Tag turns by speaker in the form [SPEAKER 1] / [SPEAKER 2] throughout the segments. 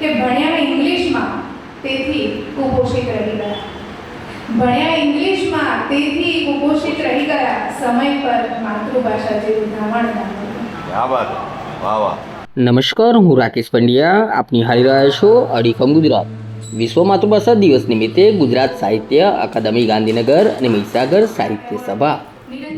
[SPEAKER 1] કે ભણ્યા ઇંગ્લિશમાં તેથી કુપોષિત રહી ગયા. ભણ્યા ઇંગ્લિશમાં તેથી કુપોષિત રહી ગયા સમય પર માતૃભાષા જેવું ધાવણ
[SPEAKER 2] વાહ વાહ.
[SPEAKER 3] નમસ્કાર હું રાકેશ પંડ્યા. આપની હારી રહ્યા છો અડીખમ ગુજરાત. વિશ્વ માતૃભાષા દિવસ નિમિત્તે ગુજરાત સાહિત્ય અકાદમી ગાંધીનગર અને મહીસાગર સાહિત્ય સભા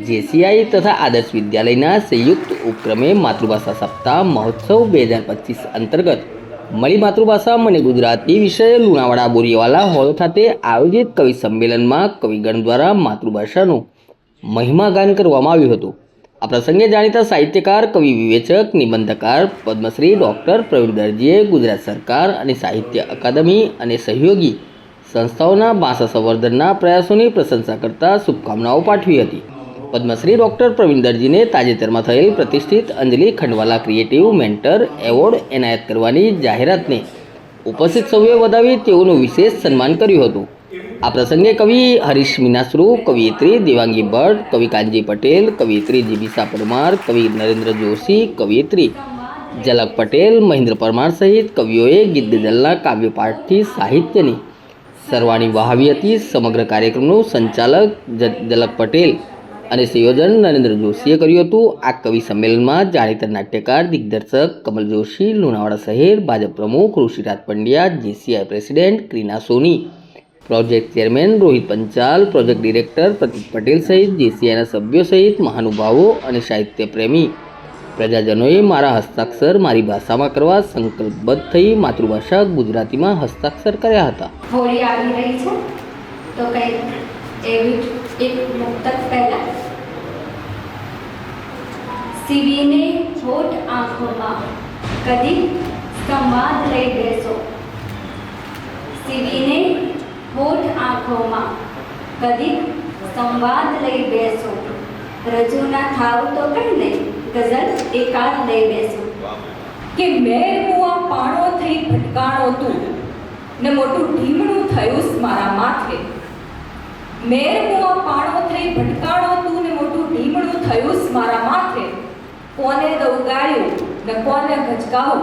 [SPEAKER 3] જેસીઆઈ તથા આદર્શ વિદ્યાલયના સંયુક્ત ઉપક્રમે માતૃભાષા સપ્તાહ મહોત્સવ બે હજાર પચીસ અંતર્ગત મળી માતૃભાષા મને ગુજરાતી વિષય લુણાવાડા બોરીવાલા હોલ ખાતે આયોજિત કવિ સંમેલનમાં કવિગણ દ્વારા માતૃભાષાનું મહિમાગાન કરવામાં આવ્યું હતું. આ પ્રસંગે જાણીતા સાહિત્યકાર, કવિ વિવેચક, નિબંધકાર, પદ્મશ્રી ડૉક્ટર પ્રવીણ દરજીએ ગુજરાત સરકાર અને સાહિત્ય અકાદમી અને સહયોગી સંસ્થાઓના ભાષા સંવર્ધનના પ્રયાસોની પ્રશંસા કરતા શુભકામનાઓ પાઠવી હતી. પદ્મશ્રી ડૉક્ટર પ્રવીણદરજીને તાજેતરમાં થયેલ પ્રતિષ્ઠિત Anjali Khandwala creative mentor award એનાયત કરવાની જાહેરાતને ઉપસ્થિત સૌએ વધાવી તેઓનું વિશેષ સન્માન કર્યું હતું. આ પ્રસંગે કવિ હરીશ મીનાશ્રુ કવિયત્રી દેવાંગી ભટ્ટ, કવિ કાનજી પટેલ કવિયત્રી જીબીસા પરમાર, કવિ નરેન્દ્ર જોશી કવિયત્રી ઝલક પટેલ, મહેન્દ્ર પરમાર સહિત કવિઓએ ગીત ગઝલના કાવ્યપાઠથી સાહિત્યની સરવાણી વહાવી હતી. સમગ્ર કાર્યક્રમનું સંચાલક ઝલક પટેલ અને સંયોજન નરેન્દ્ર જોશીએ કર્યું હતું. આ કવિ સંમેલનમાં જાણીતા નાટ્યકાર, દિગ્દર્શક કમલ જોશી, લુણાવાડા શહેર ભાજપ પ્રમુખ Rushiraj Pandya, JCI president Krina Soni, project chairman Rohit Panchal, project director Pratik Patel સહિત જેસીઆઈના સભ્યો સહિત મહાનુભાવો અને સાહિત્ય પ્રેમી. પ્રજાજનોએ મારા હસ્તાક્ષર મારી ભાષામાં કરવા સંકલ્પબદ્ધ થઈ માતૃભાષા ગુજરાતીમાં હસ્તાક્ષર કર્યા હતા.
[SPEAKER 4] હોળી આવી રહી છે. તો કંઈક એવી એક મુક્તક પહેલા સીવીને હોઠ આંખોમાં કદી સંવાદ લઈ બેસો. સીવીને હોઠ આંખોમાં કદી સંવાદ લઈ બેસો. રજૂના થાવ તો કહીને ગઝલ એકાદ લઈ બેસો.
[SPEAKER 5] કે મેં હું આ પાણો થઈ ભટકાણો તું, ને મોટું ઢીમણું થયું મારા માથે. મેર આ પાણો થઈ ભટકાણો તું, ને મોટું ઢીમણું થયું મારા માથે. કોને દઉં ગાળ્યું ને કોને ખચકાવું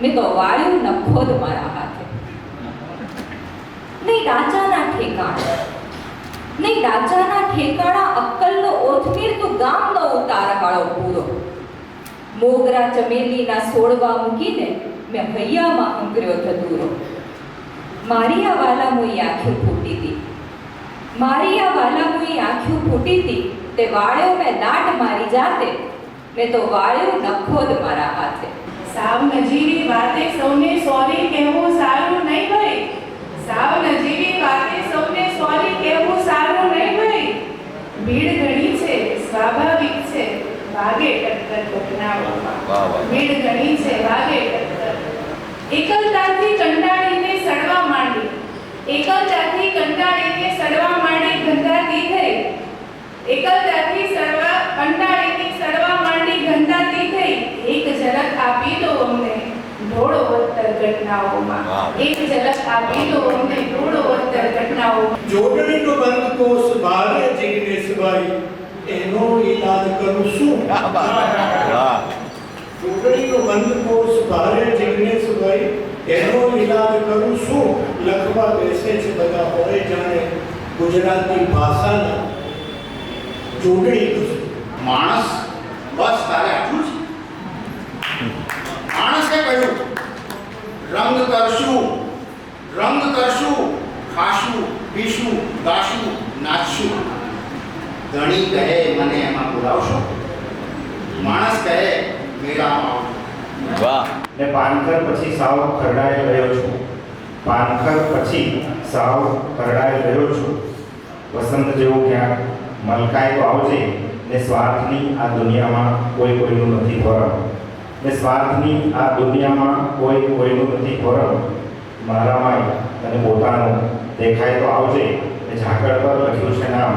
[SPEAKER 5] મેં તો વાળ્યું, ને ખોદ મારા હાથે. નહીં રાજાના ઠેકાણા, નહીં રાજાના ઠેકાણા અક્કલનો ઓથમીર તું ગામનો ઉતાર કાળો પૂરો. મોગરા ચમેલીના સોળવા મૂકીને મેં હૈયામાં અંકર્યો ધતુરો મારી આ વાલામોઈ આંખી ફૂટી હતી મારી આ વાલામોઈ આંખી ફૂટી હતી તે વાળ્યો મેં દાટ મારી જાતે. મેં તો વાળ્યો નખોદ મારા હાથે.
[SPEAKER 1] સાવ નજીવી વાતે સૌને સોરી કહેવું સારું નહીં ભાઈ. સાવ નજીવી વાતે સૌને સોરી કહેવું સારું નહીં ભાઈ. ભીડ ઘણી છે સ્વાભાવિક છે વાગે ટક્કર ઘટનાઓમાં
[SPEAKER 2] વાહ વાહ.
[SPEAKER 1] ભીડ ઘણી છે વાગે ટક્કર. એકલતાથી કંટાળીને સડવા માંડી. એકલતાથી કંટાળીને સડવા માંડી ગંધાતી થઈ. એકલતાથી ઢોળો વત્તર ઘટનાઓમાં
[SPEAKER 2] વાહ.
[SPEAKER 1] એક ઝલક આપી દો અમને ઢોળો વત્તર ઘટનાઓમાં
[SPEAKER 6] જોડણીનો બંધ કોષ ભારે જિગ્નેશભાઈ એનો ઈલાજ કરું શું
[SPEAKER 2] ક્યાં બાત વાહ
[SPEAKER 6] જોડણીનો બંધ કોષ ભારે જિગ્નેશભાઈ એનો ઈલાજ કરું શું લખવા બેસે છે બધા હોય જાણે ગુજરાતી ભાષાના જોડણી કશું
[SPEAKER 7] માણસ રંગ કરશું રંગ કરશું ખાશું પીશું ગાશું નાચશું ધણી કહે મને એમાં બોલાવશો? માણસ કહે મેળામાં
[SPEAKER 2] વાહ.
[SPEAKER 8] ને પાનખર પછી સાવ ખરડાઈ રહ્યો છું. પાનખર પછી સાવ ખરડાઈ રહ્યો છું. વસંત જેવું ક્યાંક મલકાય તો આવજે ને સ્વાર્થની આ દુનિયામાં કોઈ કોઈનું નથી ફરમ ને સ્વાર્થની આ દુનિયામાં કોઈ કોઈનું નથી ફરમ મારામાં અને પોતાનું દેખાય તો આવજે ને ઝાકળ પર લખ્યું છે નામ,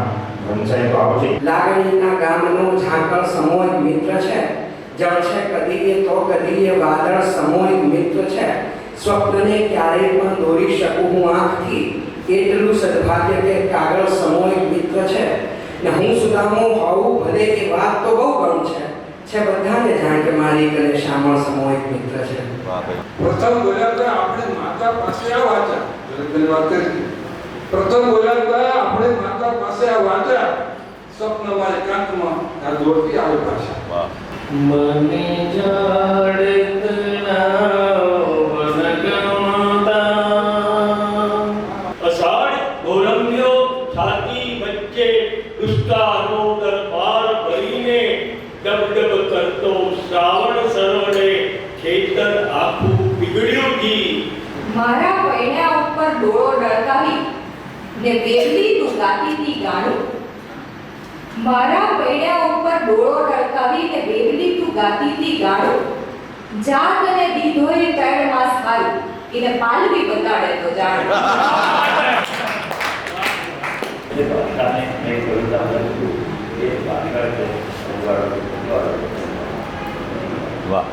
[SPEAKER 8] વંચાય તો આવજે
[SPEAKER 9] લાગણીના ગામનો ઝાકળ સમોય મિત્ર છે. જળ છે કદીએ તો કદીએ વાદળ સમોય મિત્ર છે. સ્વપ્નને ક્યારેય પણ દોરી શકું હું આંખથી. એટલું સદભાગ્ય કે કાગળ સમોય મિત્ર છે. ને હું સુદામો હોઉં, ભલે એ વાત તો બહુ ગમ છે. છે બધાને જાણ કે મારી કને શ્યામળ સમોય મિત્ર છે?
[SPEAKER 10] પ્રથમ બોલ્યા તો આપણે માતા પાસે આ વાંચા વાત પ્રથમ બોલ્યા તો આપણે માતા પાસે આ વાંચા સ્વપ્નમાં એકાંતમાં આ દોડતી આવે ભાષા
[SPEAKER 3] મને
[SPEAKER 11] અષાઢ
[SPEAKER 5] મારા પૈણા ઉપર ડોળો ડળકાવી ને વેલી તું ગાણું. મારા પૈણા ઉપર ડોળો ડળકાવી ને વેલી તું ગાતી તી ગાણું. જાત અને દીધોય ત્રણ માસ હારું એને પાલવી બતાડે તો જાણ.
[SPEAKER 2] વાહ.